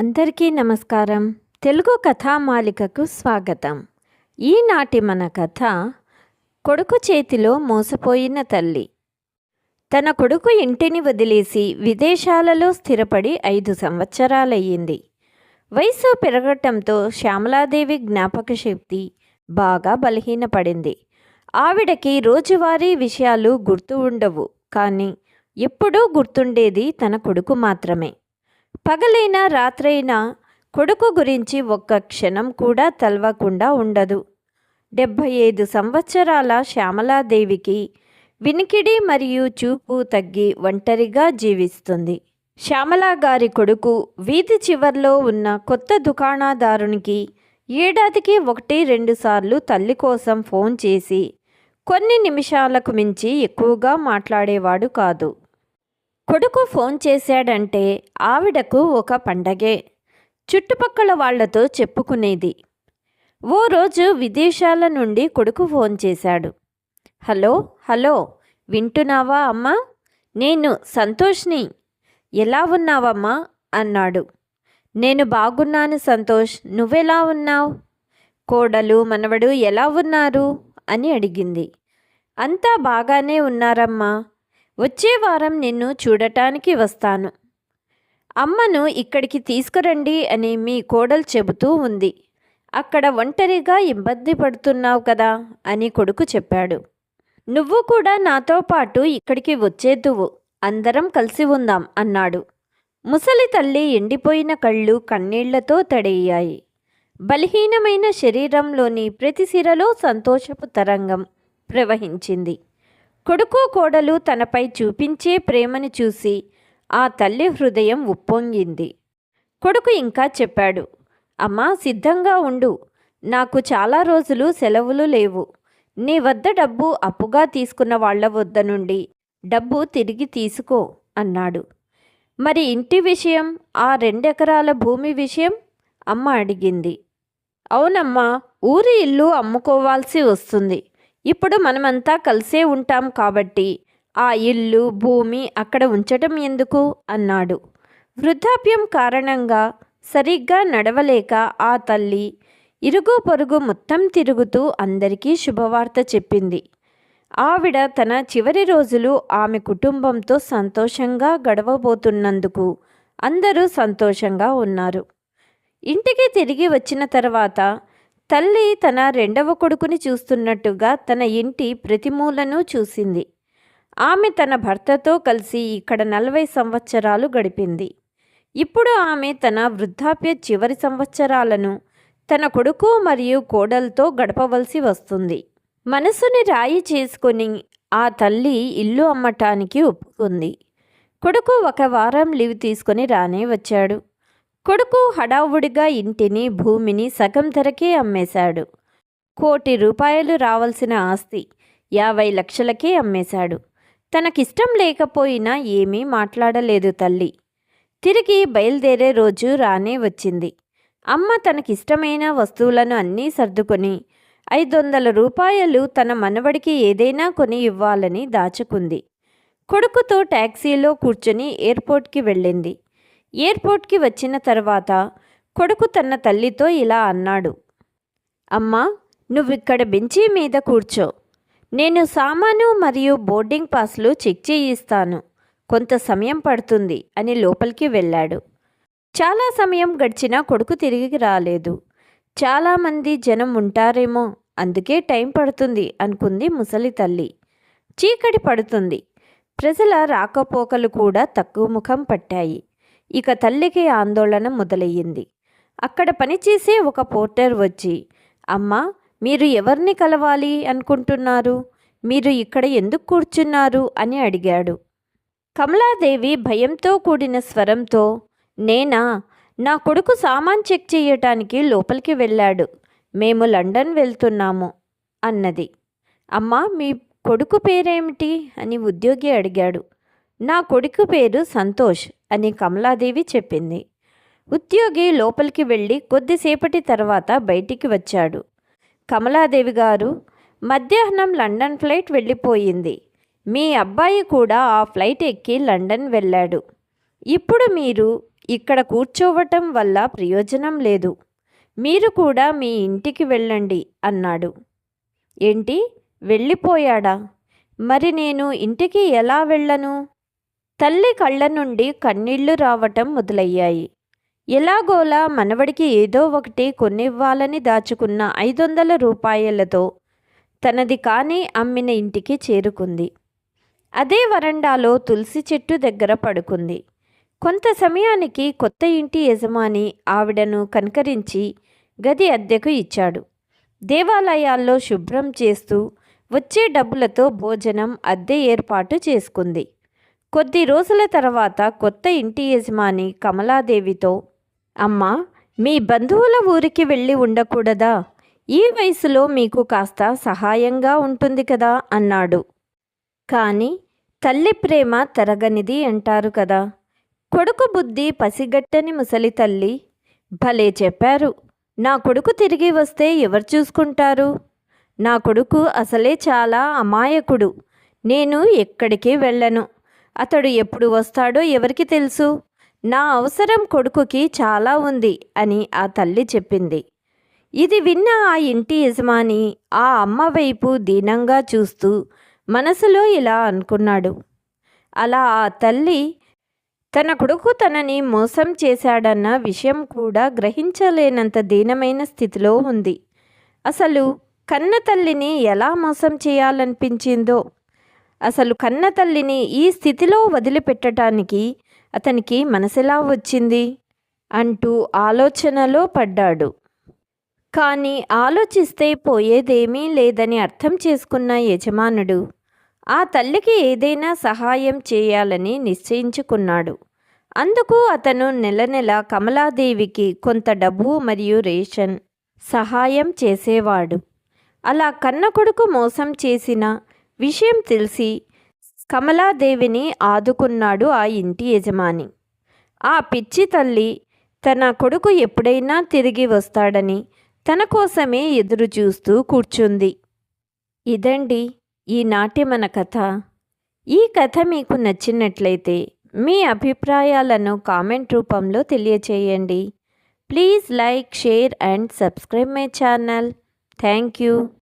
అందరికీ నమస్కారం. తెలుగు కథామాలికకు స్వాగతం. ఈనాటి మన కథ కొడుకు చేతిలో మోసపోయిన తల్లి. తన కొడుకు ఇంటిని వదిలేసి విదేశాలలో స్థిరపడి ఐదు సంవత్సరాలయ్యింది. వయసు పెరగటంతో శ్యామలాదేవి జ్ఞాపక శక్తి బాగా బలహీనపడింది. ఆవిడకి రోజువారీ విషయాలు గుర్తు ఉండవు కానీ ఎప్పుడూ గుర్తుండేది తన కొడుకు మాత్రమే. పగలైనా రాత్రైనా కొడుకు గురించి ఒక్క క్షణం కూడా తలవకుండా ఉండదు. డెబ్భై ఐదు సంవత్సరాల శ్యామలాదేవికి వినికిడి మరియు చూపు తగ్గి ఒంటరిగా జీవిస్తుంది. శ్యామలా గారి కొడుకు వీధి చివర్లో ఉన్న కొత్త దుకాణదారునికి ఏడాదికి ఒకటి రెండు సార్లు తల్లి కోసం ఫోన్ చేసి కొన్ని నిమిషాలకు మించి ఎక్కువగా మాట్లాడేవాడు కాదు. కొడుకు ఫోన్ చేశాడంటే ఆవిడకు ఒక పండగే. చుట్టుపక్కల వాళ్ళతో చెప్పుకునేది. ఓ రోజు విదేశాల నుండి కొడుకు ఫోన్ చేశాడు. హలో హలో వింటున్నావా అమ్మా? నేను సంతోష్ని. ఎలా ఉన్నావమ్మా? అన్నాడు. నేను బాగున్నాను సంతోష్. నువ్వెలా ఉన్నావు? కోడలు మనవడు ఎలా ఉన్నారు? అని అడిగింది. అంతా బాగానే ఉన్నారమ్మా. వచ్చే వారం నిన్ను చూడటానికి వస్తాను. అమ్మను ఇక్కడికి తీసుకురండి అని మీ కోడలు చెబుతూ ఉంది. అక్కడ ఒంటరిగా ఇబ్బంది పడుతున్నావు కదా అని కొడుకు చెప్పాడు. నువ్వు కూడా నాతో పాటు ఇక్కడికి వచ్చేద్దువు అందరం కలిసి ఉందాం అన్నాడు. ముసలి తల్లి ఎండిపోయిన కళ్ళు కన్నీళ్ళతో తడయ్యాయి బలహీనమైన శరీరంలోని ప్రతి సిరలో సంతోషపు తరంగం ప్రవహించింది. కొడుకు కోడలు తనపై చూపించే ప్రేమని చూసి ఆ తల్లి హృదయం ఉప్పొంగింది. కొడుకు ఇంకా చెప్పాడు అమ్మా సిద్ధంగా ఉండు. నాకు చాలా రోజులు సెలవులు లేవు. నీ వద్ద డబ్బు అప్పుగా తీసుకున్న వాళ్ళ వద్ద నుండి డబ్బు తిరిగి తీసుకో అన్నాడు. మరి ఇంటి విషయం ఆ రెండెకరాల భూమి విషయం? అమ్మ అడిగింది. అవునమ్మా ఊరి ఇల్లు అమ్ముకోవాల్సి వస్తుంది. ఇప్పుడు మనమంతా కలిసే ఉంటాం కాబట్టి ఆ ఇల్లు భూమి అక్కడ ఉంచటం ఎందుకు? అన్నాడు. వృద్ధాప్యం కారణంగా సరిగ్గా నడవలేక ఆ తల్లి ఇరుగు పొరుగు మొత్తం తిరుగుతూ అందరికీ శుభవార్త చెప్పింది. ఆవిడ తన చివరి రోజులు ఆమె కుటుంబంతో సంతోషంగా గడవబోతున్నందుకు అందరూ సంతోషంగా ఉన్నారు. ఇంటికి తిరిగి వచ్చిన తర్వాత తల్లి తన రెండవ కొడుకుని చూస్తున్నట్టుగా తన ఇంటి ప్రతిమూలను చూసింది. ఆమె తన భర్తతో కలిసి ఇక్కడ నలభై సంవత్సరాలు గడిపింది. ఇప్పుడు ఆమె తన వృద్ధాప్య చివరి సంవత్సరాలను తన కొడుకు మరియు కోడలతో గడపవలసి వస్తుంది. మనసుని రాయి చేసుకుని ఆ తల్లి ఇల్లు అమ్మటానికి ఒప్పుకుంది. కొడుకు ఒక వారం లీవ్ తీసుకొని రానే వచ్చాడు. కొడుకు హడావుడిగా ఇంటిని భూమిని సగం ధరకే అమ్మేశాడు. కోటి రూపాయలు రావాల్సిన ఆస్తి యాభై లక్షలకే అమ్మేశాడు. తనకిష్టం లేకపోయినా ఏమీ మాట్లాడలేదు తల్లి. తిరిగి బయలుదేరే రోజు రానే వచ్చింది. అమ్మ తనకిష్టమైన వస్తువులను అన్నీ సర్దుకొని ఐదు వందల రూపాయలు తన మనవడికి ఏదైనా కొని ఇవ్వాలని దాచుకుంది. కొడుకుతో ట్యాక్సీలో కూర్చొని ఎయిర్పోర్ట్కి వెళ్ళింది. ఎయిర్పోర్ట్కి వచ్చిన తర్వాత కొడుకు తన తల్లితో ఇలా అన్నాడు. అమ్మా నువ్విక్కడ బెంచీ మీద కూర్చో. నేను సామాను మరియు బోర్డింగ్ పాస్లు చెక్ చేయిస్తాను. కొంత సమయం పడుతుంది అని లోపలికి వెళ్ళాడు. చాలా సమయం గడిచినా కొడుకు తిరిగి రాలేదు. చాలామంది జనం ఉంటారేమో అందుకే టైం పడుతుంది అనుకుంది ముసలి తల్లి. చీకటి పడుతుంది. ప్రజల రాకపోకలు కూడా తక్కువ ముఖం పట్టాయి. ఇక తల్లికి ఆందోళన మొదలయ్యింది. అక్కడ పనిచేసే ఒక పోర్టర్ వచ్చి అమ్మా మీరు ఎవరిని కలవాలి అనుకుంటున్నారు? మీరు ఇక్కడ ఎందుకు కూర్చున్నారు? అని అడిగాడు. కమలాదేవి భయంతో కూడిన స్వరంతో నేనా? నా కొడుకు సామాన్ చెక్ చేయటానికి లోపలికి వెళ్ళాడు. మేము లండన్ వెళ్తున్నాము అన్నది. అమ్మా మీ కొడుకు పేరేమిటి? అని ఉద్యోగి అడిగాడు. నా కొడుకు పేరు సంతోష్ అని కమలాదేవి చెప్పింది. ఉద్యోగి లోపలికి వెళ్ళి కొద్దిసేపటి తర్వాత బయటికి వచ్చాడు. కమలాదేవి గారు మధ్యాహ్నం లండన్ ఫ్లైట్ వెళ్ళిపోయింది. మీ అబ్బాయి కూడా ఆ ఫ్లైట్ ఎక్కి లండన్ వెళ్ళాడు. ఇప్పుడు మీరు ఇక్కడ కూర్చోవటం వల్ల ప్రయోజనం లేదు. మీరు కూడా మీ ఇంటికి వెళ్ళండి అన్నాడు. ఏంటి? వెళ్ళిపోయాడా? మరి నేను ఇంటికి ఎలా వెళ్ళను? తల్లి కళ్ళ నుండి కన్నీళ్ళు రావటం మొదలయ్యాయి. ఎలాగోలా మనవడికి ఏదో ఒకటి కొనివ్వాలని దాచుకున్న ఐదు వందల రూపాయలతో తనది కాని అమ్మిన ఇంటికి చేరుకుంది. అదే వరండాలో తులసి చెట్టు దగ్గర పడుకుంది. కొంత సమయానికి కొత్త ఇంటి యజమాని ఆవిడను కనకరించి గది అద్దెకు ఇచ్చాడు. దేవాలయాల్లో శుభ్రం చేస్తూ వచ్చే డబ్బులతో భోజనం అద్దె ఏర్పాటు చేసుకుంది. కొద్ది రోజుల తర్వాత కొత్త ఇంటి యజమాని కమలాదేవితో అమ్మా మీ బంధువుల ఊరికి వెళ్ళి ఉండకూడదా? ఈ వయసులో మీకు కాస్త సహాయంగా ఉంటుంది కదా అన్నాడు. కానీ తల్లి ప్రేమ తరగనిది అంటారు కదా. కొడుకు బుద్ధి పసిగట్టని ముసలి తల్లి భలే చెప్పారు. నా కొడుకు తిరిగి వస్తే ఎవరు చూసుకుంటారు? నా కొడుకు అసలే చాలా అమాయకుడు. నేను ఎక్కడికి వెళ్ళను. అతడు ఎప్పుడు వస్తాడో ఎవరికి తెలుసు? నా అవసరం కొడుకుకి చాలా ఉంది అని ఆ తల్లి చెప్పింది. ఇది విన్న ఆ ఇంటి యజమాని ఆ అమ్మ వైపు దీనంగా చూస్తూ మనసులో ఇలా అనుకున్నాడు. అలా ఆ తల్లి తన కొడుకు తనని మోసం చేశాడన్న విషయం కూడా గ్రహించలేనంత దీనమైన స్థితిలో ఉంది. అసలు కన్న తల్లిని ఎలా మోసం చేయాలనిపించిందో అసలు కన్న తల్లిని ఈ స్థితిలో వదిలిపెట్టడానికి అతనికి మనసెలా వచ్చింది? అంటూ ఆలోచనలో పడ్డాడు. కానీ ఆలోచిస్తే పోయేదేమీ లేదని అర్థం చేసుకున్న యజమానుడు ఆ తల్లికి ఏదైనా సహాయం చేయాలని నిశ్చయించుకున్నాడు. అందుకు అతను నెల నెల కమలాదేవికి కొంత డబ్బు మరియు రేషన్ సహాయం చేసేవాడు. అలా కన్న కొడుకు మోసం చేసిన విషయం తెలిసి కమలాదేవిని ఆదుకున్నాడు ఆ ఇంటి యజమాని. ఆ పిచ్చి తల్లి తన కొడుకు ఎప్పుడైనా తిరిగి వస్తాడని తన కోసమే ఎదురు చూస్తూ కూర్చుంది. ఇదండి ఈనాటి మన కథ. ఈ కథ మీకు నచ్చినట్లయితే మీ అభిప్రాయాలను కామెంట్ రూపంలో తెలియచేయండి. Please like share and subscribe my channel. Thank you.